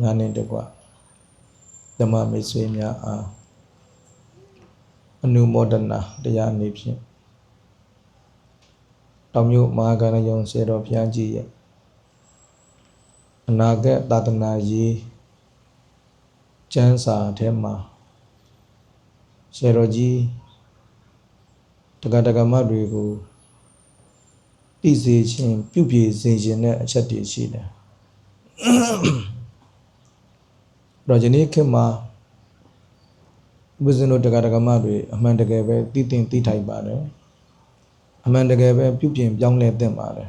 များနှင့်တကွဓမ္မမိတ်ဆွေများအားအနုမောဒနာတရားအနေဖြင့်တောင်မြို့မဟာကရဏယုံစေတော်ဘုရားကြီးရဲ့အနာဂတ်သာသနာရေးကျမ်းစာထဲမှာစေတော်ကြီးတက္ကတက္ကမတွေကိုသိစေခြင်းပြုပြစေခြင်းတဲ့အချက်တွေရှိတယ် တော့ဒီနေ့ခေတ်မှာဘုဇင်တို့တက္ကတက္ကမတွေအမှန်တကယ်ပဲသိသိသိထိုက်ပါတယ်အမှန်တကယ်ပဲပြုပြင်ပြောင်းလဲသင့်ပါတယ်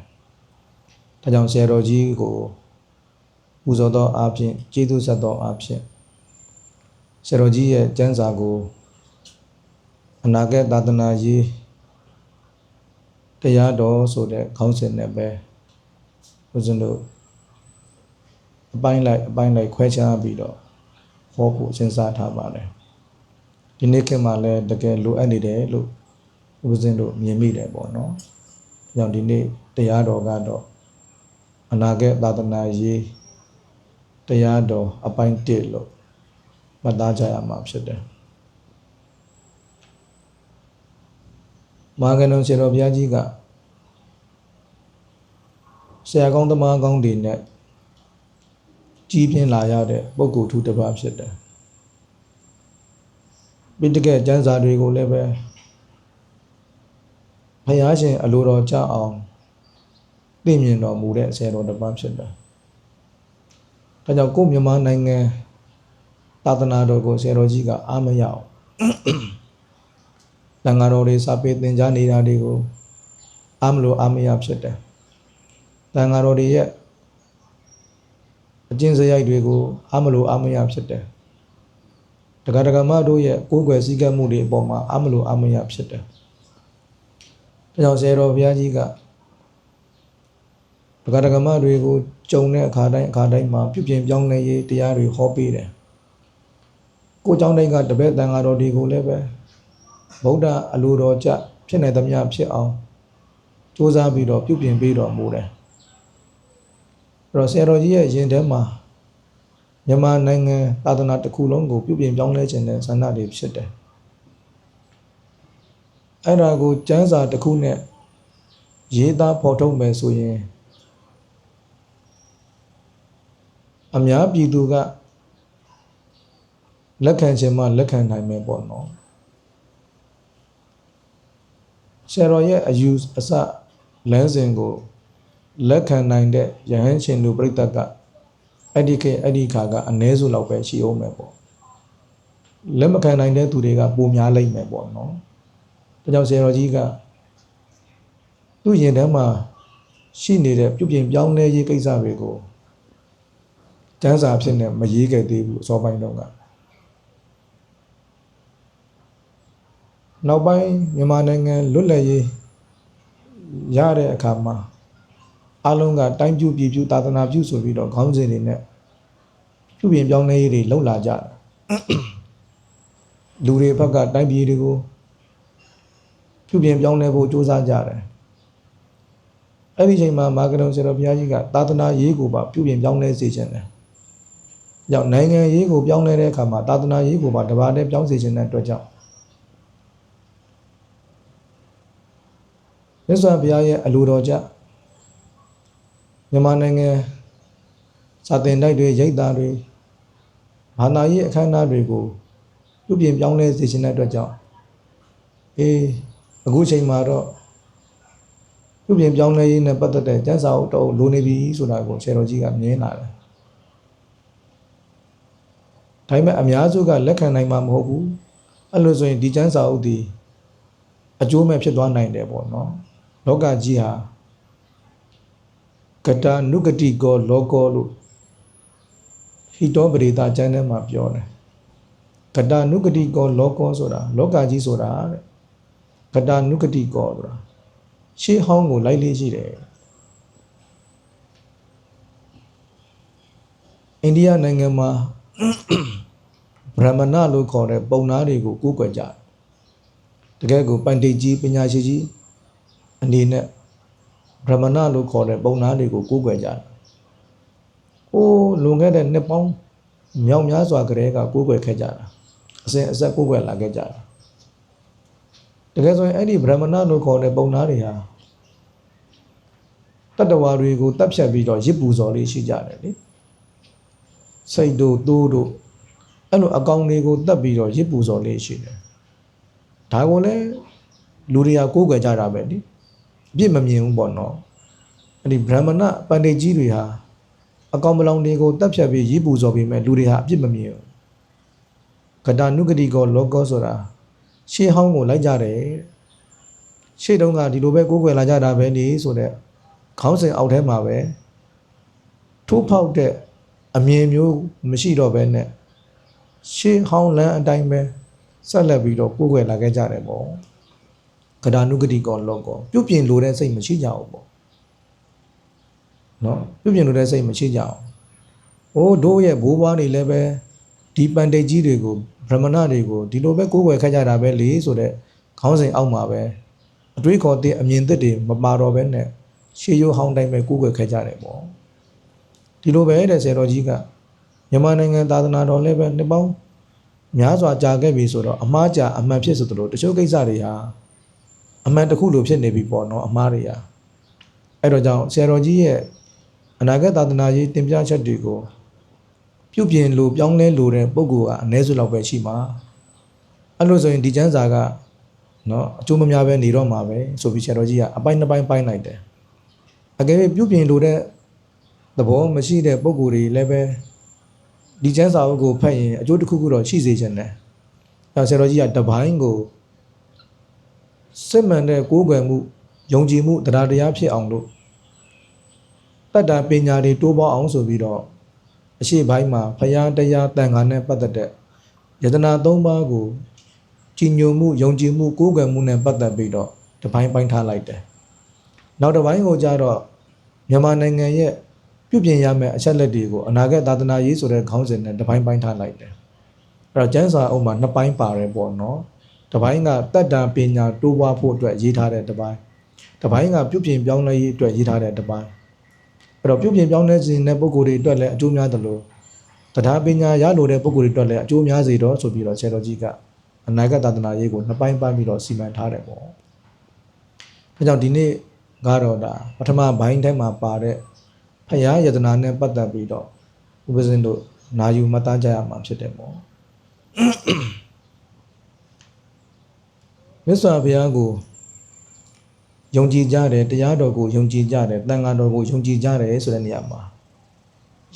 ဒါကြောင့်ဆရာတော်ကြီးကိုပူဇော်သောအားဖြင့်ကျေးဇူးဆက်သောအားဖြင့်ဆရာတော်ကြီးရဲ့ကျမ်းစာကိုအနာဂတ်သာသနာရေးတရားတော်ဆိုတဲ့ခေါင်းစဉ်နဲ့ပဲဦးဇင်းတို့အပိုင်းလိုက်အပိုင်းလိုက်ခွဲခြားပြီးတော့ ဟောဖို့စဉ်းစားထားပါတယ်ဒီနေ့ခေတ်မှာလည်းတကယ်လိုအပ်နေတယ်လို့ဦးဇင်းတို့မြင်မိတယ်ပေါ့နော်ဒါကြောင့်ဒီနေ့တရားတော်ကတော့အနာဂတ်သာသနာရေးတရားတော်အပိုင်း1လို့မှတ်သားကြရမှာဖြစ်တယ်မာဂနုံဆရာတော်ဘုရားကြီးကဆရာကောင်းသမားကောင်းတွေနဲ့ ကြီးပြင်းလာရတဲ့ပုဂ္ဂိုလ်ထူးတစ်ပါးဖြစ်တယ်ပြီးတကယ်ကျမ်းစာတွေကိုလည်းပဲဘုရားရှင်အလိုတော်ကြအောင်သိမြင်တော်မူတဲ့ဆရာတော်တစ်ပါးဖြစ်တယ်ဒါကြောင့်ကိုယ့်မြန်မာနိုင်ငံသာသနာတော်ကိုဆရာတော်ကြီးကအားမရအောင်တန်ဃာတော်တွေစာပေသင်ကြားနေတာတွေကိုအားမလို့အားမရဖြစ်တယ်။တန်ဃာတော်တွေရဲ့ အကျင့်စရိုက်တွေကိုအားမလို့အားမရဖြစ်တယ်။တက္ကဒကမတို့ရဲ့ကိုယ်ွယ်စည်းကမ်းမှုတွေအပေါ်မှာအားမလို့အားမရဖြစ်တယ်။ဒါကြောင့်ဆရာတော်ဘုရားကြီးကတက္ကဒကမတွေကိုကြုံတဲ့အခါတိုင်းအခါတိုင်းမှာပြုပြင်ပြောင်းလဲရေးတရားတွေဟောပေးတယ်။ကိုเจ้าတိုင်းကတပည့်တန်ဃာတော်တွေကိုလည်းပဲဗုဒ္ဓအလိုတော်ကြဖြစ်နေသမျှဖြစ်အောင်စူးစမ်းပြီးတော့ပြုပြင်ပေးတော်မူတယ်အဲ့ တော့ဆရာတော်ကြီးရဲ့ယင်ထဲမှာမြန်မာနိုင်ငံသာသနာတစ်ခုလုံးကိုပြုပြင်ပြောင်းလဲခြင်းတဲ့ဆန္ဒတွေဖြစ်တယ်အဲ့ဒါကိုကျမ်းစာတစ်ခုနဲ့ရေးသားဖော်ထုတ်မယ်ဆိုရင်အများပြည်သူကလက်ခံခြင်းမှလက်ခံနိုင်မယ်ပေါ့နော်ဆရာတော်ရဲ့အယူအစလမ်းစဉ်ကို လက်ခံနိုင်တဲ့ယဟန်ရှင်လူပြိတ္တကအဲ့ဒီခေအဲ့ဒီခါကအ ਨੇ စုလောက်ပဲရှိအောင်မယ်ပေါ့လက်မခံနိုင်တဲ့သူတွေကပိုများလိမ့်မယ်ပေါ့နော်ဒါကြောင့်ဆရာတော်ကြီးကသူ့ရင်ထဲမှာရှိနေတဲ့ပြုပြင်ပြောင်းလဲရေးကိစ္စတွေကိုကျမ်းစာဖြစ်နေမရေးခဲ့သေးဘူးအစောပိုင်းတုန်းကနောက်ပိုင်းမြန်မာနိုင်ငံလွတ်လပ်ရေးရတဲ့အခါမှာ အလုံးကတိုင်းပြူပြည်ပြူသာသနာပြုဆိုပြီးတော့ခေါင်းစဉ်တွေနဲ့ပြုပြင်ပြောင်းလဲရေးတွေလှုပ်လာကြတယ်လူတွေဘက်ကတိုင်းပြည်တွေကိုပြုပြင်ပြောင်းလဲဖို့စ조사ကြတယ်အဲ့ဒီချိန်မှာမာကရုံဆရာတော်ဘုရားကြီးကသာသနာရေးကိုပါပြုပြင်ပြောင်းလဲစေခြင်းတယ်။ကြောင့်နိုင်ငံရေးကိုပြောင်းလဲတဲ့အခါမှာသာသနာရေးကိုပါတပါးတည်းပြောင်းစေခြင်းတဲ့အတွက်ကြောင့်မြတ်စွာဘုရားရဲ့အလိုတော်ကြ မြန်မာနိုင်ငံစာသင်တိုက်တွေရိပ်သာတွေဘာသာရေးအခမ်းအနားတွေကိုပြုပြင်ပြောင်းလဲစေခြင်းတဲ့အတွက်ကြောင့်အေးအခုချိန်မှာတော့ပြုပြင်ပြောင်းလဲရေးနဲ့ပတ်သက်တဲ့ကျန်းစာအုပ်တော့လိုနေပြီဆိုတာကိုဆရာတော်ကြီးကမြင်လာတယ်ဒါပေမဲ့အများစုကလက်ခံနိုင်မှာမဟုတ်ဘူးအဲ့လိုဆိုရင်ဒီကျန်းစာအုပ်ဒီအကျိုးမဲ့ဖြစ်သွားနိုင်တယ်ပေါ့နော်လောကကြီးဟာ ကတာနုကတိကောလောကောလို့ဟိတောပရိသကျမ်းထဲမှာပြောတယ်ကတာနုကတိကောလောကောဆိုတာလောကကြီးဆိုတာတဲ့ကတာနုကတိကောဆိုတာရှေးဟောင်းကိုလိုက်လေးရှိတယ်အိန္ဒိယနိုင်ငံမှာဗြဟ္မဏလို့ခေါ်တဲ့ပုံနာတွေကိုကိုးကွယ်ကြတယ်တကယ်ကိုပန္တိကြီးပညာရှိကြီးအနေနဲ့ ဗြဟ္မဏလို့ခေါ်တဲ့ပုံနာတွေကိုကိုးကွယ်ကြတယ်။ဟိုးလွန်ခဲ့တဲ့နှစ်ပေါင်းမြောက်များစွာကတည်းကကိုးကွယ်ခဲ့ကြတာအစဉ်အဆက်ကိုးကွယ်လာခဲ့ကြတာတကယ်ဆိုရင်အဲ့ဒီဗြဟ္မဏလို့ခေါ်တဲ့ပုံသားတွေဟာတတ္တဝါတွေကိုတပ်ဖြတ်ပြီးတော့ရစ်ပူဇော်လေးရှိကြတယ်လေစိတ်တို့သိုးတို့အဲ့လိုအကောင်တွေကိုတတ်ပြီးတော့ရစ်ပူဇော်လေးရှိတယ်ဒါကိုလည်းလူတွေကကိုးကွယ်ကြတာပဲလေအ ပြစ်မမြင်ဘူးပေါ့နော်အဲ့ဒီဗြဟ္မဏပန္တိတ်ကြီးတွေဟာအကောင်ပလောင်တွေကိုတပ်ဖြတ်ပြီးရစ်ပူဇော်ပြီးမဲ့လူတွေဟာအပြစ်မမြင်ဘူးကတာနုဂတိကောလောကောဆိုတာရှေးဟောင်းကိုလိုက်ကြတယ်ရှေးတုန်းကဒီလိုပဲကိုးကွယ်လာကြတာပဲနေဆိုတဲ့ခေါင်းစဉ်အောက်ထဲမှာပဲထိုးဖောက်တဲ့အမြင်မျိုးမရှိတော့ဘဲနဲ့ရှေးဟောင်းလမ်းအတိုင်းပဲဆက်လက်ပြီးတော့ကိုးကွယ်လာခဲ့ကြတယ်ပေါ့ ကတာနုဂတိကောလောကောပြုတ်ပြင်လိုတဲ့စိတ်မရှိကြဘူးပေါ့နော်ပြုတ်ပြင်လိုတဲ့စိတ်မရှိကြအောင်။အိုးတို့ရဲ့ဘိုးဘွားတွေလည်းပဲဒီပန်တိတ်ကြီးတွေကိုဗြဟ္မဏတွေကိုဒီလိုပဲကိုးကွယ်ခဲ့ကြတာပဲလေဆိုတဲ့ခေါင်းစဉ်အောက်မှာပဲအတွေးခေါ်တဲ့အမြင်သစ်တွေမပါတော့ဘဲနဲ့ရှေးရိုးဟောင်းတိုင်းပဲကိုးကွယ်ခဲ့ကြတယ်ပေါ့။ဒီလိုပဲတဲ့ဆရာတော်ကြီးကမြန်မာနိုင်ငံသာသနာတော်လည်းပဲနှစ်ပေါင်းများစွာကြာခဲ့ပြီဆိုတော့အမှားကြာအမှန်ဖြစ်ဆိုသလိုတချို့ကိစ္စတွေဟာ အမှန်တစ်ခုလိုဖြစ်နေပြီပေါ့နော်အမှားတွေဟာအဲ့တော့ကြောင့်ဆရာတော်ကြီးရဲ့အနာဂတ်သာသနာရေးတင်ပြချက်တွေကိုပြုပြင်လို့ပြောင်းလဲလို့တဲ့ပုံကူကအနည်းစုလောက်ပဲရှိမှာအဲ့လိုဆိုရင်ဒီကျမ်းစာကနော်အကျိုးမများပဲနေတော့မှာပဲဆိုပြီးဆရာတော်ကြီးကအပိုင်းနှစ်ပိုင်းပိုင်းလိုက်တယ်အကယ်၍ပြုပြင်လို့တဲ့သဘောမရှိတဲ့ပုံကူတွေလည်းပဲဒီကျမ်းစာအုပ်ကိုဖတ်ရင်အကျိုးတစ်ခုခုတော့ရှိစေချင်တယ်အဲဆရာတော်ကြီးကတပိုင်းကို စစ်မှန်တဲ့ကိုးကွယ်မှုယုံကြည်မှုတရားတရားဖြစ်အောင်လို့တတ္တာပညာတွေတိုးပေါအောင်ဆိုပြီးတော့အရှိပိုင်းမှာဖရာတရားတန်ခါနဲ့ပတ်သက်တဲ့ယတနာ၃ပါးကိုကြည်ညိုမှုယုံကြည်မှုကိုးကွယ်မှုနဲ့ပတ်သက်ပြီးတော့တပိုင်းပိုင်းထားလိုက်တယ်။နောက်တစ်ပိုင်းကိုကြတော့မြန်မာနိုင်ငံရဲ့ပြုပြင်ရမယ့်အချက်လက်တွေကိုအနာဂတ်သာသနာရေးဆိုတဲ့ခေါင်းစဉ်နဲ့တပိုင်းပိုင်းထားလိုက်တယ်။အဲ့တော့ကျမ်းစာအုပ်မှာနှစ်ပိုင်းပါတယ်ပေါ့နော်။ တစ်ပိုင်းကတတ္တာပညာတိုးပွားဖို့အတွက်ရေးထားတဲ့တစ်ပိုင်း။တစ်ပိုင်းကပြုပြင်ပြောင်းလဲရေးအတွက်ရေးထားတဲ့တစ်ပိုင်း။အဲ့တော့ပြုပြင်ပြောင်းလဲခြင်းတဲ့ပုံကိုယ်တွေအတွက်လည်းအကျိုးများတယ်လို့တရားပညာရလို့တဲ့ပုံကိုယ်တွေအတွက်လည်းအကျိုးများစေတော့ဆိုပြီးတော့ဆရာတော်ကြီးကအနာဂတ်သာသနာရေးကိုနှစ်ပိုင်းပိုင်းပြီးတော့စီမံထားတယ်ပေါ့။ဒါကြောင့်ဒီနေ့ကတော့ဒါပထမဘိုင်းထဲမှာပါတဲ့ဖရာယတနာနဲ့ပတ်သက်ပြီးတော့ဥပဇင်းတို့နာယူမှတ်သားကြရမှာဖြစ်တယ်ပေါ့ မြတ်စွာဘုရားကိုယုံကြည်ကြတယ်တရားတော်ကိုယုံကြည်ကြတယ်တန်ခါတော်ကိုယုံကြည်ကြတယ်ဆိုတဲ့နေရာမှာ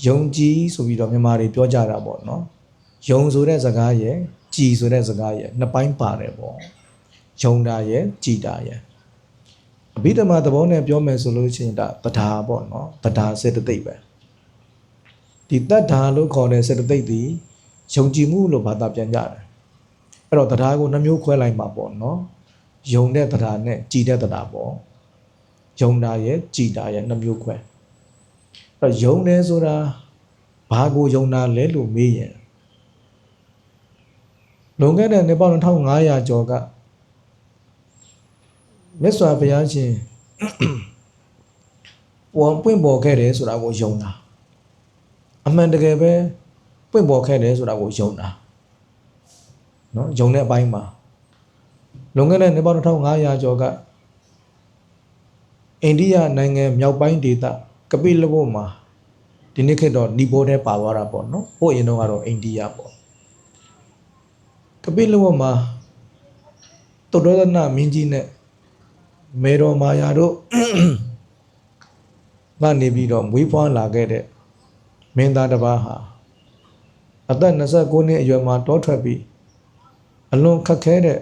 ယုံကြည်ဆိုပြီးတော့မြန်မာတွေပြောကြတာပေါ့နော်ယုံဆိုတဲ့စကားရဲ့ကြည်ဆိုတဲ့စကားရဲ့နှစ်ပိုင်းပါတယ်ပေါ့ယုံတာရဲ့ကြည်တာရဲ့အဘိဓမ္မာသဘောနဲ့ပြောမယ်ဆိုလို့ရှိရင်ဒါတဒါပေါ့နော်တဒါစေတသိက်ပဲဒီတတ္ဒါလို့ခေါ်တဲ့စေတသိက်ဒီယုံကြည်မှုလို့ဘာသာပြန်ကြတယ် အဲ့တော့တဒါကိုနှမျိုးခွဲလိုက်မှာပေါ့နော်ယုံတဲ့တဒါနဲ့ကြည်တဲ့တဒါပေါ့ယုံတာရဲ့ကြည်တာရဲ့နှမျိုးခွဲအဲ့တော့ယုံတယ်ဆိုတာဘာကိုယုံတာလဲလို့မေးရင်လွန်ခဲ့တဲ့နှစ်ပေါင်း1500ကျော်ကမြတ်စွာဘုရားရှင်ပေါ်ပွင့်ပေါ်ခဲ့တယ်ဆိုတာကိုယုံတာအမှန်တကယ်ပဲပွင့်ပေါ်ခဲ့တယ်ဆိုတာကိုယုံတာ နော်ယုံတဲ့အပိုင်းမှာလွန်ခဲ့တဲ့နှစ်ပေါင်း2500ကျော်ကအိန္ဒိယနိုင်ငံမြောက်ပိုင်းဒေသကပိလဝုမှာဒီနေ့ခေတ်တော့နီဘောထဲပါသွားတာပေါ့နော်ဟိုအရင်တော့ကတော့အိန္ဒိယပေါ့ကပိလဝုမှာတုဒ္ဒေသနမင်းကြီးနဲ့မေတော်မာယာတို့ကနေပြီးတော့မွေးဖွားလာခဲ့တဲ့မင်းသားတစ်ပါးဟာအသက်29နှစ်အရွယ်မှာတောထွက်ပြီး အလွန်ခက်ခဲတဲ့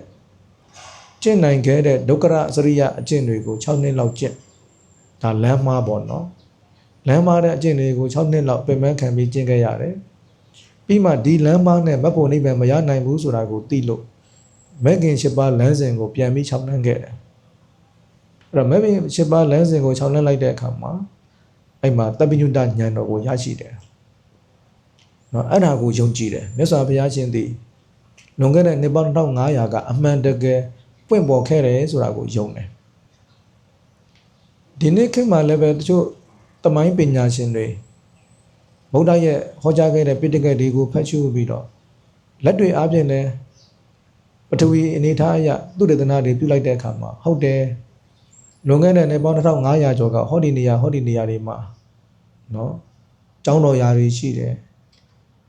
ကျင့်နိုင်ခဲ့တဲ့ဒုက္ခရစရိယအကျင့်တွေကို6နှစ်လောက်ကျင့်ဒါလမ်းမားပေါ့နော်လမ်းမားတဲ့အကျင့်တွေကို6နှစ်လောက်ပြင်ပန်းခံပြီးကျင့်ခဲ့ရတယ်ပြီးမှဒီလမ်းမားနဲ့မဖို့နိဗ္ဗာန်မရနိုင်ဘူးဆိုတာကိုသိလို့မဂ်ခင်၈ပါးလမ်းစဉ်ကိုပြန်ပြီး၆နှံခဲ့တယ်အဲ့တော့မဂ်ခင်၈ပါးလမ်းစဉ်ကို၆နှံလိုက်တဲ့အခါမှာအဲ့မှာတပိညုတဉာဏ်တော်ကိုရရှိတယ်နော်အဲ့ဒါကိုယုံကြည်တယ်မြတ်စွာဘုရားရှင်သည် လွန်ခဲ့တဲ့နှစ်ပေါင်း1500ကအမှန်တကယ်ပွင့်ပေါ်ခဲ့တယ်ဆိုတာကိုယုံတယ်ဒီနေ့ခေတ်မှာလည်းပဲတချို့တမိုင်းပညာရှင်တွေဗုဒ္ဓရဲ့ဟောကြားခဲ့တဲ့ပိဋကတ်တွေကိုဖတ်ရှုပြီးတော့လက်တွေအားဖြင့်လည်းပထဝီအနေထားအရသူတေသနာတွေပြုလိုက်တဲ့အခါမှာဟုတ်တယ်လွန်ခဲ့တဲ့နှစ်ပေါင်း2500ကျော်ကဟောဒီနေရာဟောဒီနေရာတွေမှာနော်ကျောင်းတော်ရာတွေရှိတယ်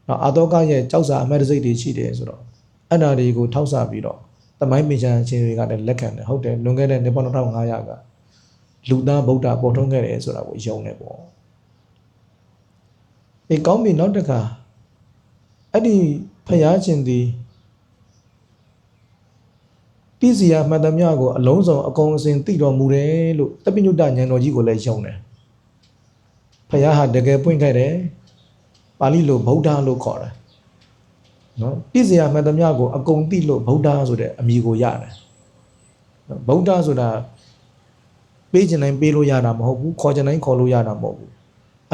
နော်အာတောကရဲ့ကြောက်စာအမတ်တစိတ်တွေရှိတယ်ဆိုတော့ အဲ့နာတွေကိုထောက်ဆပြီးတော့တမိုင်းပင်ချန်ချင်းတွေကလည်းလက်ခံတယ်ဟုတ်တယ်လွန်ခဲ့တဲ့နှစ်ပေါင်း2500ကလူသားဗုဒ္ဓပေါ်ထွန်းခဲ့တယ်ဆိုတာကိုယုံတယ်ပေါ့အေးကောင်းပြီနောက်တစ်ခါအဲ့ဒီဖယားရှင်သည်တိစီယာမှတ်သမျှကိုအလုံးစုံအကုန်အစင်သိတော်မူတယ်လို့တပိညုတဉာဏ်တော်ကြီးကိုလည်းယုံတယ်ဖယားဟာတကယ်ပွင့်ခဲ့တယ်ပါဠိလိုဗုဒ္ဓလို့ခေါ်တယ် နော်တိစီယာမှတ်သမျှကိုအကုန်သိလို့ဗုဒ္ဓဆိုတဲ့အမည်ကိုရတယ်နော်ဗုဒ္ဓဆိုတာပေးချင်တိုင်းပေးလို့ရတာမဟုတ်ဘူးခေါ်ချင်တိုင်းခေါ်လို့ရတာမဟုတ်ဘူး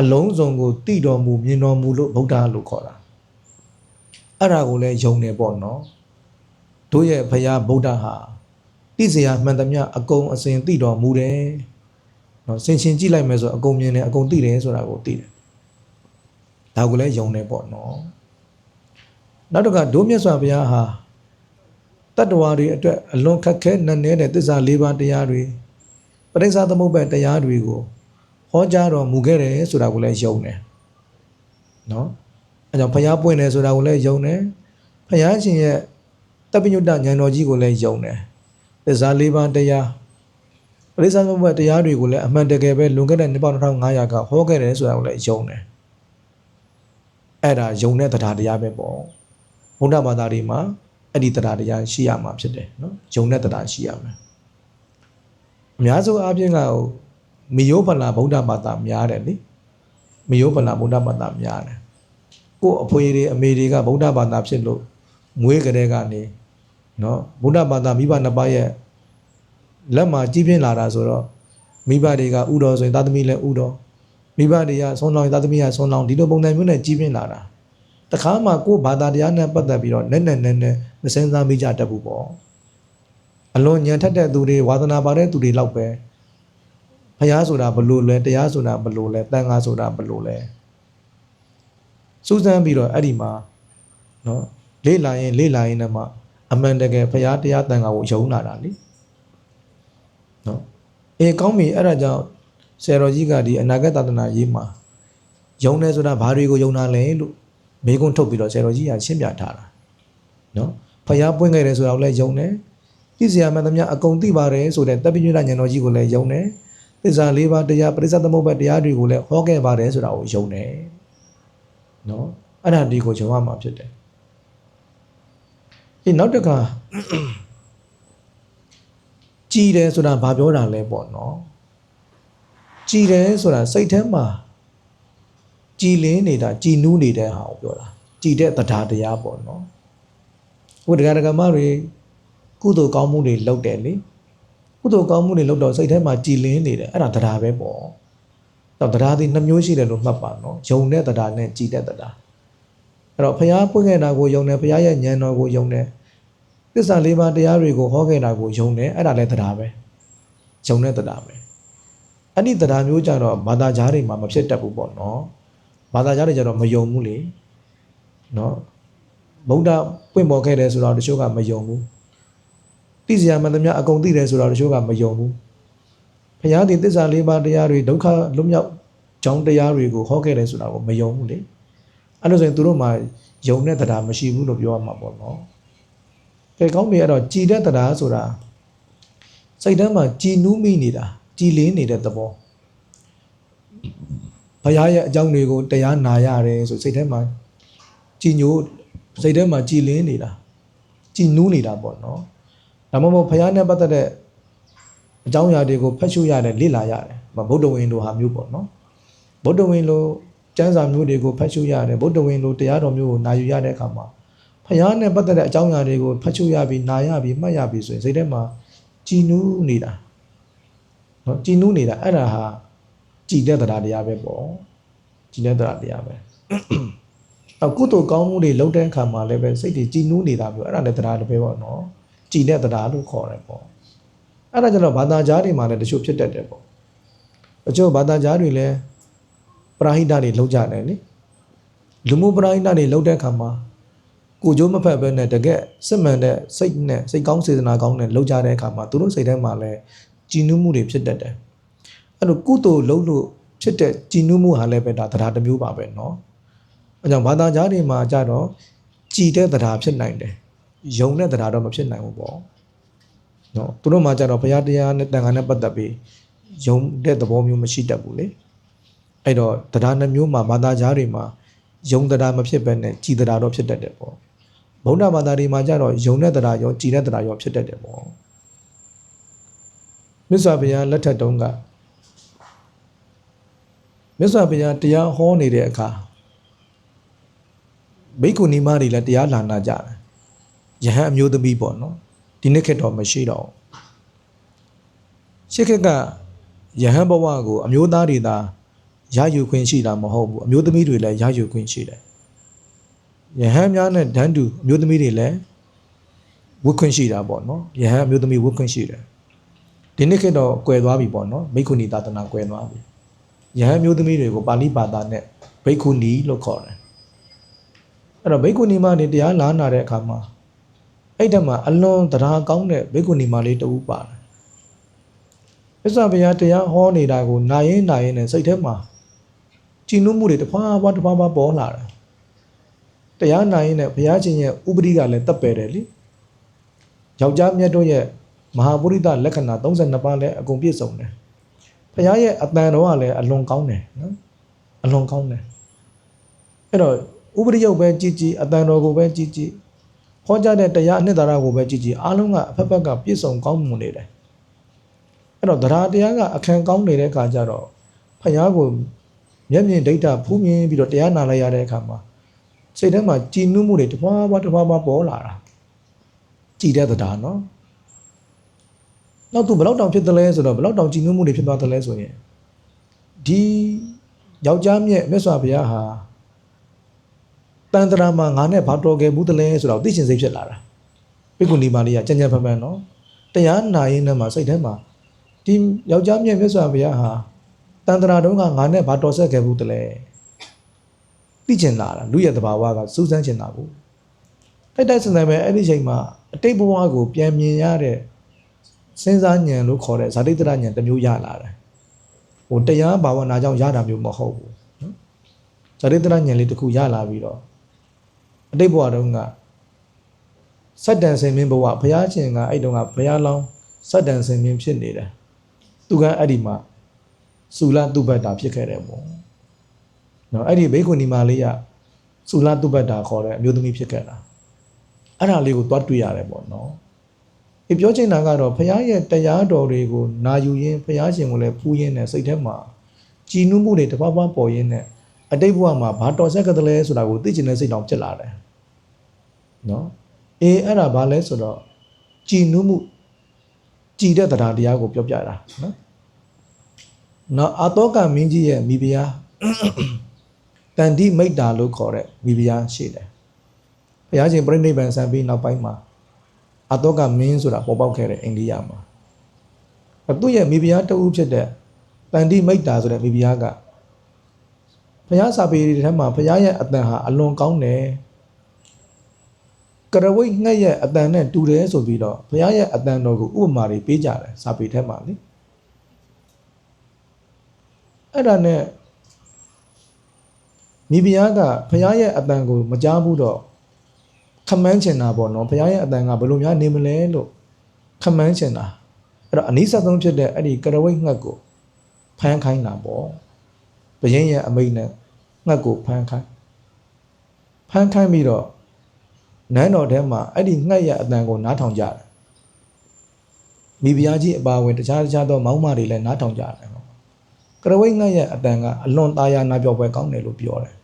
အလုံးစုံကိုသိတော်မူမြင်တော်မူလို့ဗုဒ္ဓလို့ခေါ်တာအဲ့ဒါကိုလည်းယုံတယ်ပေါ့နော်တို့ရဲ့ဘုရားဗုဒ္ဓဟာတိစရာမှန်သမျှအကုန်အစင်သိတော်မူတယ်နော်စင်ရှင်ကြည့်လိုက်မယ်ဆိုအကုန်မြင်တယ်အကုန်သိတယ်ဆိုတာကိုသိတယ်ဒါကိုလည်းယုံတယ်ပေါ့နော် နောက်တစ်ခါဒိုးမြတ်စွာဘုရားဟာတတ္တဝါတွေအတွက်အလွန်ခက်ခဲနက်နဲတဲ့သစ္စာ၄ပါးတရားတွေပရိစ္ဆာသမုပ္ပါတရားတွေကိုဟောကြားတော်မူခဲ့တယ်ဆိုတာကိုလည်းယုံတယ်နော်အဲကြောင့်ဘုရားပွင့်တယ်ဆိုတာကိုလည်းယုံတယ်ဘုရားရှင်ရဲ့တပိညုတဉာဏ်တော်ကြီးကိုလည်းယုံတယ်သစ္စာ၄ပါးတရားပရိစ္ဆာသမုပ္ပါတရားတွေကိုလည်းအမှန်တကယ်ပဲလွန်ခဲ့တဲ့နှစ်ပေါင်း2500ကဟောခဲ့တယ်ဆိုတာကိုလည်းယုံတယ်အဲ့ဒါယုံတဲ့တရားတရားပဲပေါ့ ဘုရားဘာသာတွေမှာအဲ့ဒီတရားတရားရှိရမှာဖြစ်တယ်နော်ယုံတဲ့တရားရှိရမယ်အများစုအားဖြင့်ကဟိုမယောဖလာဗုဒ္ဓဘာသာများတယ်လေမယောဖလာဗုဒ္ဓဘာသာများတယ်ကို့အဖွေတွေအမေတွေကဗုဒ္ဓဘာသာဖြစ်လို့မွေးကြတဲ့ကနေနော်ဗုဒ္ဓဘာသာမိဘနှစ်ပါးရဲ့လက်မှာကြီးပြင်းလာတာဆိုတော့မိဘတွေကဥတော်ဆိုရင်သာသမီလည်းဥတော်မိဘတွေကဆုံးလောင်းရင်သာသမီကဆုံးလောင်းဒီလိုပုံစံမျိုးနဲ့ကြီးပြင်းလာတာ တခါမှကို့ဘာသာတရားနဲ့ပတ်သက်ပြီးတော့နဲ့နဲ့နဲ့နဲ့မစင်စားမိကြတတ်ဘူးပေါ့အလွန်ညံထက်တဲ့သူတွေဝါသနာပါတဲ့သူတွေလောက်ပဲဖះဆိုတာဘလို့လဲတရားဆိုတာဘလို့လဲတန်ခါဆိုတာဘလို့လဲစူးစမ်းပြီးတော့အဲ့ဒီမှာနော်လေ့လာရင်လေ့လာရင်လည်းမှအမှန်တကယ်ဖះတရားတန်ခါကိုယုံလာတာလေနော်အေးကောင်းပြီအဲ့ဒါကြောင့်ဆရာတော်ကြီးကဒီအနာဂတ်သာသနာရေးမှာယုံတယ်ဆိုတာဘာတွေကိုယုံတာလဲလို့ မေးခွန်းထုတ်ပြီးတော့ဆရာတော်ကြီးကရှင်းပြထားတာနော်ဖះပွင့်ခဲ့တယ်ဆိုတာကိုလည်းယုံတယ်ပြည့်စရာမှန်သမျှအကုန်သိပါတယ်ဆိုတဲ့တပ်ပိညဉာဏ်တော်ကြီးကိုလည်းယုံတယ်သစ္စာ၄ပါးတရားပရိစ္ဆေသမုပ္ပါတရားတွေကိုလည်းဟောခဲ့ပါတယ်ဆိုတာကိုယုံတယ်နော်အဲ့ဒါဒီကိုယုံရမှာဖြစ်တယ်ဒီနောက်တစ်ခါကြည်တယ်ဆိုတာဘာပြောတာလဲပေါ့နော်ကြည်တယ်ဆိုတာစိတ်ထဲမှာ ကြည်လင်းနေတာကြည်နူးနေတဲ့ဟာကိုပြောတာကြည်တဲ့တရားတရားပေါ့နော်ဟိုတရားဒဂမတွေကုသိုလ်ကောင်းမှုတွေလုပ်တယ်လေကုသိုလ်ကောင်းမှုတွေလုပ်တော့စိတ်ထဲမှာကြည်လင်းနေတယ်အဲ့ဒါတရားပဲပေါ့တော့တရားသည်နှမျိုးရှိတယ်လို့မှတ်ပါနော်ယုံတဲ့တရားနဲ့ကြည်တဲ့တရားအဲ့တော့ဘုရားပွင့်ခဲ့တာကိုယုံတယ်ဘုရားရဲ့ဉာဏ်တော်ကိုယုံတယ်သစ္စာလေးပါးတရားတွေကိုဟောခဲ့တာကိုယုံတယ်အဲ့ဒါလည်းတရားပဲယုံတဲ့တရားပဲအဲ့ဒီတရားမျိုးကြတော့ဘာသာကြားတွေမှာမဖြစ်တတ်ဘူးပေါ့နော် ဘာသာကြားတွေကြတော့မယုံဘူးလေနော်ဗုဒ္ဓပွင့်ပေါ်ခဲ့တယ်ဆိုတော့တချို့ကမယုံဘူးသိစရာမှန်သမျှအကုန်သိတယ်ဆိုတော့တချို့ကမယုံဘူးဘုရားဒီသစ္စာလေးပါးတရားတွေဒုက္ခလွတ်မြောက်ကြောင်းတရားတွေကိုဟောခဲ့တယ်ဆိုတာကိုမယုံဘူးလေအဲ့လိုဆိုရင်သူတို့မှာယုံတဲ့တရားမရှိဘူးလို့ပြောရမှာပေါ့နော်ကဲကောင်းပြီအဲ့တော့ကြည်တဲ့တရားဆိုတာစိတ်ထဲမှာကြည်နူးမိနေတာကြည်လင်းနေတဲ့သဘော ဘုရားရဲ့အကြောင်းတွေကိုတရားနာရတယ်ဆိုစိတ်ထဲမှာကြည်ညိုစိတ်ထဲမှာကြည်လင်းနေတာကြည်နူးနေတာပေါ့နော်ဒါမှမဟုတ်ဘုရားနဲ့ပတ်သက်တဲ့အကြောင်းအရာတွေကိုဖတ်ရှုရတယ်လေ့လာရတယ်ဗုဒ္ဓဝင်လိုဟာမျိုးပေါ့နော်ဗုဒ္ဓဝင်လိုကျမ်းစာမျိုးတွေကိုဖတ်ရှုရတယ်ဗုဒ္ဓဝင်လိုတရားတော်မျိုးကိုနာယူရတဲ့အခါမှာဖျားနဲ့ပတ်သက်တဲ့အကြောင်းအရာတွေကိုဖတ်ရှုရပြီးနာရပြီးမှတ်ရပြီးဆိုရင်စိတ်ထဲမှာကြည်နူးနေတာနော်ကြည်နူးနေတာအဲ့ဒါဟာ ကြည်တဲ့တရားတရားပဲပေါ့ကြည်တဲ့တရားတရားပဲအကုသိုလ်ကောင်းမှုတွေလုပ်တဲ့အခါမှာလည်းပဲစိတ်တွေကြည်နူးနေတာမျိုးအဲ့ဒါလည်းတရားတစ်ပဲပေါ့နော်ကြည်တဲ့တရားလို့ခေါ်တယ်ပေါ့အဲ့ဒါကျတော့ဘာသာကြားတွေမှာလည်းတချို့ဖြစ်တတ်တယ်ပေါ့တချို့ဘာသာကြားတွေလည်းပရာဟိတတွေလောက်ကြတယ်လေလူမှုပရိသတ်တွေလောက်တဲ့အခါမှာကိုကြိုးမဖက်ပဲနဲ့တကယ်စစ်မှန်တဲ့စိတ်နဲ့စိတ်ကောင်းစေတနာကောင်းနဲ့လောက်ကြတဲ့အခါမှာသူတို့စိတ်ထဲမှာလည်းကြည်နူးမှုတွေဖြစ်တတ်တယ် အဲ့လိုကုသိုလ်လုပ်လို့ဖြစ်တဲ့ကြည်နူးမှုဟာလည်းပဲဒါတရားတစ်မျိုးပါပဲเนาะအဲကြောင့်ဘာသာကြားတွေမှာကြတော့ကြည်တဲ့တရားဖြစ်နိုင်တယ်ယုံတဲ့တရားတော့မဖြစ်နိုင်ဘူးပေါ့နော်သူတို့မှာကြတော့ဘုရားတရားနဲ့တန်ခါနဲ့ပတ်သက်ပြီးယုံတဲ့သဘောမျိုးမရှိတတ်ဘူးလေအဲ့တော့တရားနှမျိုးမှာဘာသာကြားတွေမှာယုံတရားမဖြစ်ဘဲနဲ့ကြည်တရားတော့ဖြစ်တတ်တယ်ပေါ့ဗုဒ္ဓဘာသာတွေမှာကြတော့ယုံတဲ့တရားရောကြည်တဲ့တရားရောဖြစ်တတ်တယ်ပေါ့မြတ်စွာဘုရားလက်ထက်တုန်းက မြတ်စွာဘုရားတရားဟောနေတဲ့အခါဘိက္ခုနီမတွေလည်းတရားလာနာကြတယ်ယဟန်အမျိုးသမီးပေါ့နော်ဒီနေ့ခေတ်တော့မရှိတော့ဘူးရှေ့ခေတ်ကယဟန်ဘဝကိုအမျိုးသားတွေသာရယူခွင့်ရှိတာမဟုတ်ဘူးအမျိုးသမီးတွေလည်းရယူခွင့်ရှိတယ်ယဟန်များနဲ့ဒန်းတူအမျိုးသမီးတွေလည်းဝတ်ခွင့်ရှိတာပေါ့နော်ယဟန်အမျိုးသမီးဝတ်ခွင့်ရှိတယ်ဒီနေ့ခေတ်တော့ကွယ်သွားပြီပေါ့နော်ဘိက္ခုနီသာသနာကွယ်သွားပြီ ယဟန်အမျိုးသမီးတွေကိုပါဠိဘာသာနဲ့ဘိက္ခုနီလို့ခေါ်တယ်အဲ့တော့ဘိက္ခုနီမနေတရားလာနာတဲ့အခါမှာအဲ့တက်မှာအလွန်တရားကောင်းတဲ့ဘိက္ခုနီမလေးတူပါတယ်မြတ်စွာဘုရားတရားဟောနေတာကိုနာရင်နာရင်နဲ့စိတ်ထဲမှာကြည်နုမှုတွေတစ်ဖွာဖွာတစ်ဖွာဖွာပေါ်လာတယ်တရားနာရင်နဲ့ဘုရားရှင်ရဲ့ဥပဒိကလည်းတပ်ပယ်တယ်လေယောက်ျားမြတ်တို့ရဲ့မဟာပုရိသလက္ခဏာ32ပါးလည်းအကုန်ပြည့်စုံတယ် ဘုရားရဲ့အတန်တော်ကလည်းအလွန်ကောင်းတယ်နော်အလွန်ကောင်းတယ်အဲ့တော့ဥပဒိယုတ်ပဲကြည်ကြည်အတန်တော်ကိုပဲကြည်ကြည်ဟောကြားတဲ့တရားအနှစ်သာရကိုပဲကြည်ကြည်အားလုံးကအဖက်ဖက်ကပြည့်စုံကောင်းမှုနေတယ်အဲ့တော့တရားတရားကအခန့်ကောင်းနေတဲ့အခါကျတော့ဖယားကိုမျက်မြင်ဒိဋ္ဌဖူးမြင်ပြီးတော့တရားနာလိုက်ရတဲ့အခါမှာစိတ်ထဲမှာကြည်နုမှုတွေတစ်ဖွာဖွာတစ်ဖွာဖွာပေါ်လာတာကြည်တဲ့တရားနော် နောက်သူဘယ်လောက်တောင်ဖြစ်တယ်လဲဆိုတော့ဘယ်လောက်တောင်ကြည်နုမှုတွေဖြစ်သွားတယ်လဲဆိုရင်ဒီယောက်ျားမြတ်မြတ်စွာဘုရားဟာတန်တရာမှာငါနဲ့ဘာတော်ခဲ့ဘူးတလဲဆိုတော့သိရှင်စိတ်ဖြစ်လာတာပိကုဏီမာလေးကကြံ့ကြံ့ဖန်ဖန်နော်တရားနာရင်းနဲ့မှာစိတ်ထဲမှာဒီယောက်ျားမြတ်မြတ်စွာဘုရားဟာတန်တရာတုန်းကငါနဲ့ဘာတော်ဆက်ခဲ့ဘူးတလဲသိကျင်လာတာလူရဲ့တဘာဝကစူးစမ်းကျင်တာကိုတိုက်တိုက်စံစံပဲအဲ့ဒီချိန်မှာအတိတ်ဘဝကိုပြန်မြင်ရတဲ့ စဉ်းစားဉာဏ်လို့ခေါ်တဲ့ဇာတိတရဉာဏ်တစ်မျိုးရလာတယ်ဟိုတရားဘာဝနာကြောင့်ရတာမျိုးမဟုတ်ဘူးနော်ဇာတိတရဉာဏ်လေးတစ်ခုရလာပြီးတော့အတိတ်ဘဝတုန်းကစက်တန်စင်မင်းဘဝဘုရားရှင်ကအဲ့တုန်းကဘုရားလောင်းစက်တန်စင်မင်းဖြစ်နေတယ်သူကအဲ့ဒီမှာစူလတုပ္ပတ္တာဖြစ်ခဲ့တယ်ပေါ့နော်အဲ့ဒီဘေခုနီမာလေးကစူလတုပ္ပတ္တာခေါ်တဲ့အမျိုးသမီးဖြစ်ခဲ့တာအဲ့ဒါလေးကိုသွားတွေ့ရတယ်ပေါ့နော် ဒီပြောချင်တာကတော့ဘုရားရဲ့တရားတော်တွေကိုနာယူရင်းဘုရားရှင်ကိုလည်းဖူးရင်းနဲ့စိတ်ထဲမှာကြည်နူးမှုတွေတပတ်ပတ်ပေါ်ရင်းနဲ့အတိတ်ဘဝမှာဘာတော်ဆက်ကတည်းလဲဆိုတာကိုသိချင်တဲ့စိတ်တောင်ဖြစ်လာတယ်နော်အေးအဲ့ဒါဘာလဲဆိုတော့ကြည်နူးမှုကြည်တဲ့တရားတရားကိုပြောပြတာနော်နောက်အတောကမင်းကြီးရဲ့မိဖုရားတန်တိမိတ်တာလို့ခေါ်တဲ့မိဖုရားရှိတယ်ဘုရားရှင်ပြိဋိဘံဆံပြီးနောက်ပိုင်းမှာ အတောကမင်းဆိုတာပေါ်ပေါက်ခဲ့တဲ့အိန္ဒိယမှာသူ့ရဲ့မိဖုရားတဦးဖြစ်တဲ့တန်တိမိတ်တာဆိုတဲ့မိဖုရားကဘုရားစာပေတွေထဲမှာဘုရားရဲ့အတန်ဟာအလွန်ကောင်းတယ်ကရဝိတ်ငှက်ရဲ့အတန်နဲ့တူတယ်ဆိုပြီးတော့ဘုရားရဲ့အတန်တော်ကိုဥပမာတွေပေးကြတယ်စာပေထဲမှာလေအဲ့ဒါနဲ့မိဖုရားကဘုရားရဲ့အတန်ကိုမကြားဘူးတော့ ခမန်းချင်တာပေါ့နော်ဘုရားရဲ့အတန်ကဘယ်လိုများနေမလဲလို့ခမန်းချင်တာအဲ့တော့အနိစ္စဆုံးဖြစ်တဲ့အဲ့ဒီကရဝိတ်ငှက်ကိုဖမ်းခိုင်းတာပေါ့ဘယင်းရဲ့အမိတ်နဲ့ငှက်ကိုဖမ်းခိုင်းဖမ်းခိုင်းပြီးတော့နန်းတော်ထဲမှာအဲ့ဒီငှက်ရဲ့အတန်ကိုနားထောင်ကြတယ်မိဖုရားကြီးအပါဝင်တခြားတခြားသောမောင်းမတွေလည်းနားထောင်ကြတယ်ပေါ့ကရဝိတ်ငှက်ရဲ့အတန်ကအလွန်သားရနာပြောပွဲကောင်းတယ်လို့ပြောတယ်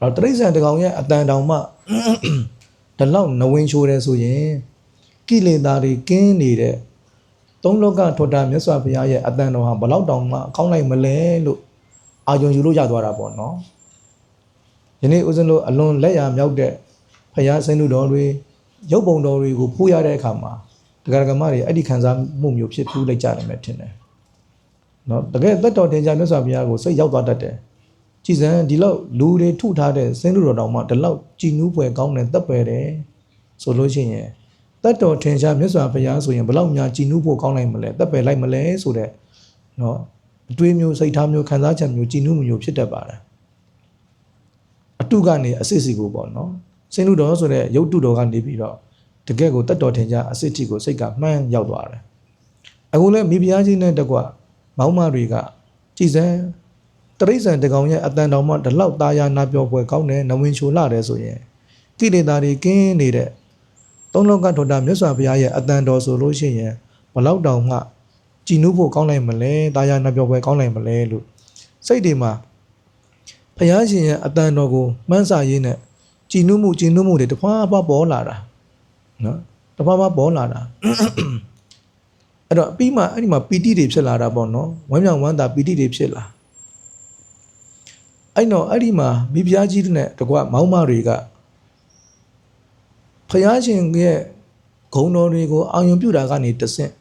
တော့တရိษံတကောင်ရဲ့အတန်တောင်မှ ဒီလောက်နဝင်ချိုးတယ်ဆိုရင်ကိလေသာတွေကင်းနေတဲ့သုံးလောကထွတ်တာမြတ်စွာဘုရားရဲ့အတန်တော်ဟာဘလောက်တောင်မှအကောင်းလိုက်မလဲလို့အာယုံယူလို့ရသွားတာပေါ့နော်ယနေ့ဦးဇင်းတို့အလွန်လက်ရမြောက်တဲ့ဘုရားဆင်းသူတော်တွေရုပ်ပုံတော်တွေကိုဖူးရတဲ့အခါမှာတရားဓမ္မတွေအဲ့ဒီခံစားမှုမျိုးဖြစ်ဖူးလိုက်ကြတယ်မဲ့ထင်တယ်နော်တကယ်သက်တော်တင်ကြမြတ်စွာဘုရားကိုစိတ်ရောက်သွားတတ်တယ် ကြည်စံဒီလောက်လူတွေထုထားတဲ့စင်းလူတော်တောင်မှဒီလောက်ကြည်နူးပွဲကောင်းတယ်တပ်ပဲတယ်ဆိုလို့ရှိရင်တတ်တော်ထင်ရှားမြတ်စွာဘုရားဆိုရင်ဘလောက်များကြည်နူးဖို့ကောင်းနိုင်မလဲတပ်ပဲလိုက်မလဲဆိုတဲ့နော်အတွေးမျိုးစိတ်ထားမျိုးခံစားချက်မျိုးကြည်နူးမှုမျိုးဖြစ်တတ်ပါတယ်အတုကနေအစစ်စီကိုပေါ့နော်စင်းလူတော်ဆိုတဲ့ရုပ်တုတော်ကနေပြီးတော့တကယ့်ကိုတတ်တော်ထင်ရှားအစစ်တီကိုစိတ်ကမှန်းရောက်သွားတယ်အခုလည်းမိဖုရားကြီးနဲ့တကွမောင်းမတွေကကြည်စံ တရိษံတကောင်ရဲ့အတန်တော်မှဒီလောက်သားရနာပြောပွဲကောင်းတယ်နဝင်ချိုလာတယ်ဆိုရင်ကိလေသာတွေကင်းနေတဲ့သုံးလောကထောတာမြတ်စွာဘုရားရဲ့အတန်တော်ဆိုလို့ရှိရင်ဘလောက်တောင်မှကြည်နူးဖို့ကောင်းနိုင်မလဲသားရနာပြောပွဲကောင်းနိုင်မလဲလို့စိတ်တွေမှာဘုရားရှင်ရဲ့အတန်တော်ကိုမှန်းစာရင်းနဲ့ကြည်နူးမှုကြည်နူးမှုတွေတစ်ဖွာဖွာပေါ်လာတာနော်တစ်ဖွာဖွာပေါ်လာတာအဲ့တော့အပြီးမှအဲ့ဒီမှာပီတိတွေဖြစ်လာတာပေါ့နော်ဝမ်းမြောက်ဝမ်းသာပီတိတွေဖြစ်လာ အဲ့တော့အဲ့ဒီမှာမိဖုရားကြီးနဲ့တကွမောင်းမတွေကဖယားရှင်ရဲ့ဂုံတော်တွေကိုအာရုံပြုတာကနေတဆင့်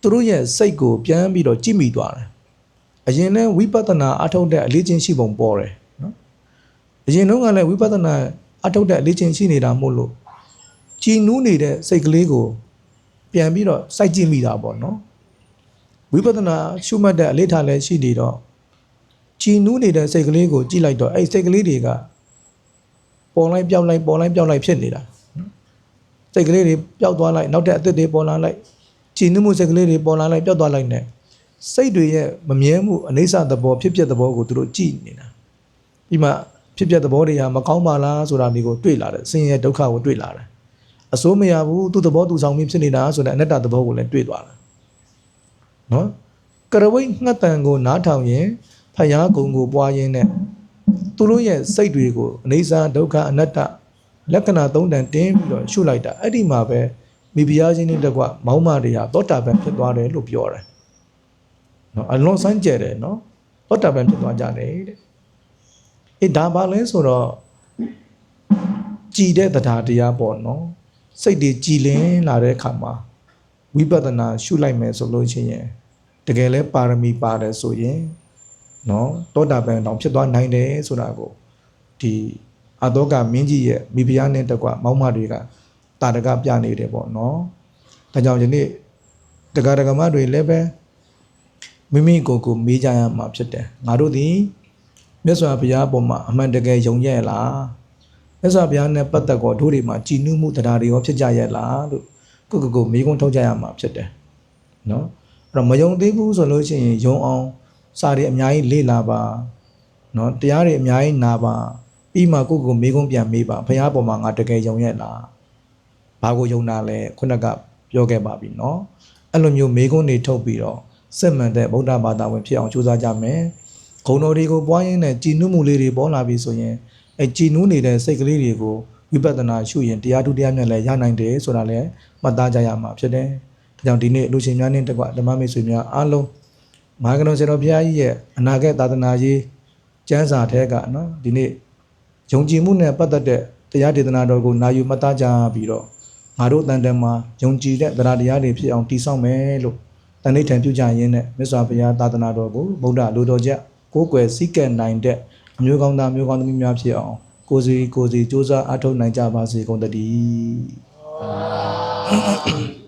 သူတို့ရဲ့စိတ်ကိုပြန်ပြီးတော့ကြည့်မိသွားတယ်အရင်နဲ့ဝိပဿနာအထုတ်တဲ့အလေးချင်းရှိပုံပေါ်တယ်နော်အရင်တုန်းကလည်းဝိပဿနာအထုတ်တဲ့အလေးချင်းရှိနေတာမို့လို့ကြည်နူးနေတဲ့စိတ်ကလေးကိုပြန်ပြီးတော့စိုက်ကြည့်မိတာပေါ့နော်ဝိပဿနာရှုမှတ်တဲ့အလေးထားလည်းရှိနေတော့ ကြည်နူးနေတဲ့စိတ်ကလေးကိုကြည့်လိုက်တော့အဲ့စိတ်ကလေးတွေကပေါ်လိုက်ပြောင်းလိုက်ပေါ်လိုက်ပြောင်းလိုက်ဖြစ်နေတာနော်စိတ်ကလေးတွေပျောက်သွားလိုက်နောက်ထပ်အသစ်တွေပေါ်လာလိုက်ကြည်နူးမှုစိတ်ကလေးတွေပေါ်လာလိုက်ပျောက်သွားလိုက်နဲ့စိတ်တွေရဲ့မမြဲမှုအနေဆသဘောဖြစ်ပျက်သဘောကိုသူတို့ကြည့်နေတာဒီမှာဖြစ်ပျက်သဘောတွေကမကောင်းပါလားဆိုတာမျိုးကိုတွေ့လာတယ်ဆင်းရဲဒုက္ခကိုတွေ့လာတယ်အစိုးမရဘူးသူ့သဘောသူဆောင်ပြီးဖြစ်နေတာဆိုတဲ့အနတ္တသဘောကိုလည်းတွေ့သွားတယ်နော်ကရဝိတ်ငှက်တန်ကိုနားထောင်ရင် ဖယားကုံကိုပွားရင်းနဲ့သူတို့ရဲ့စိတ်တွေကိုအနေစာဒုက္ခအနတ္တလက္ခဏာသုံးတန်တင်းပြီးတော့ရှုလိုက်တာအဲ့ဒီမှာပဲမိဖုရားချင်းနဲ့တကွမောင်းမတွေဟာသောတာပန်ဖြစ်သွားတယ်လို့ပြောတယ်နော်အလွန်စမ်းကြဲတယ်နော်သောတာပန်ဖြစ်သွားကြတယ်တဲ့အေးဒါပါလဲဆိုတော့ကြည်တဲ့တရားတရားပေါ့နော်စိတ်တွေကြည်လင်းလာတဲ့အခါမှာဝိပဿနာရှုလိုက်မယ်ဆိုလို့ရှိရင်တကယ်လဲပါရမီပါတယ်ဆိုရင် နော်တောတာပန်တောင်ဖြစ်သွားနိုင်တယ်ဆိုတာကိုဒီအတောကမင်းကြီးရဲ့မိဖုရားနဲ့တကွမောင်းမတွေကတာတကပြနေတယ်ပေါ့နော်ဒါကြောင့်ယနေ့တက္ကရာကမတွေလည်းပဲမိမိကိုယ်ကိုမေးကြရမှာဖြစ်တယ်ငါတို့ဒီမြတ်စွာဘုရားပေါ်မှာအမှန်တကယ်ယုံရဲ့လားမြတ်စွာဘုရားနဲ့ပတ်သက်ကောတို့တွေမှာကြည်နူးမှုတရားတွေရောဖြစ်ကြရဲ့လားလို့ကိုယ့်ကိုယ်ကိုမေးခွန်းထုတ်ကြရမှာဖြစ်တယ်နော်အဲ့တော့မယုံသေးဘူးဆိုလို့ရှိရင်ယုံအောင် စာတွေအများကြီးလေ့လာပါเนาะတရားတွေအများကြီးနာပါပြီးမှကိုယ့်ကိုယ်မေးခွန်းပြန်မေးပါဘုရားပေါ်မှာငါတကယ်ယုံရဲ့လားဘာကိုယုံတာလဲခုနကပြောခဲ့ပါပြီเนาะအဲ့လိုမျိုးမေးခွန်းတွေထုတ်ပြီးတော့စစ်မှန်တဲ့ဗုဒ္ဓဘာသာဝင်ဖြစ်အောင်ကြိုးစားကြမယ်ဂုဏ်တော်တွေကိုပွားရင်းနဲ့ကြည်နုမှုလေးတွေပေါ်လာပြီဆိုရင်အဲကြည်နူးနေတဲ့စိတ်ကလေးတွေကိုဝိပဿနာရှုရင်တရားထုတရားမြတ်လည်းရနိုင်တယ်ဆိုတာလည်းမှတ်သားကြရမှာဖြစ်တယ်ဒါကြောင့်ဒီနေ့လူရှင်များနဲ့တကွဓမ္မမိတ်ဆွေများအားလုံး မဟာကတော်ဆရာတော်ဘုရားကြီးရဲ့အနာဂတ်သာသနာရေးကျမ်းစာထဲကနော်ဒီနေ့ယုံကြည်မှုနဲ့ပတ်သက်တဲ့တရားဒေသနာတော်ကိုနာယူမှတ်သားကြပြီးတော့ငါတို့တန်တန်မှာယုံကြည်တဲ့တရားတရားတွေဖြစ်အောင်တည်ဆောက်မယ်လို့တန်ဋိဌံပြုကြရင်းနဲ့မြတ်စွာဘုရားသာသနာတော်ကိုဗုဒ္ဓလူတော်ချက်ကိုးကွယ်စည်းကပ်နိုင်တဲ့အမျိုးကောင်းသားမျိုးကောင်းသမီးများဖြစ်အောင်ကိုယ်စီကိုယ်စီစူးစမ်းအားထုတ်နိုင်ကြပါစေကုန်သတည်း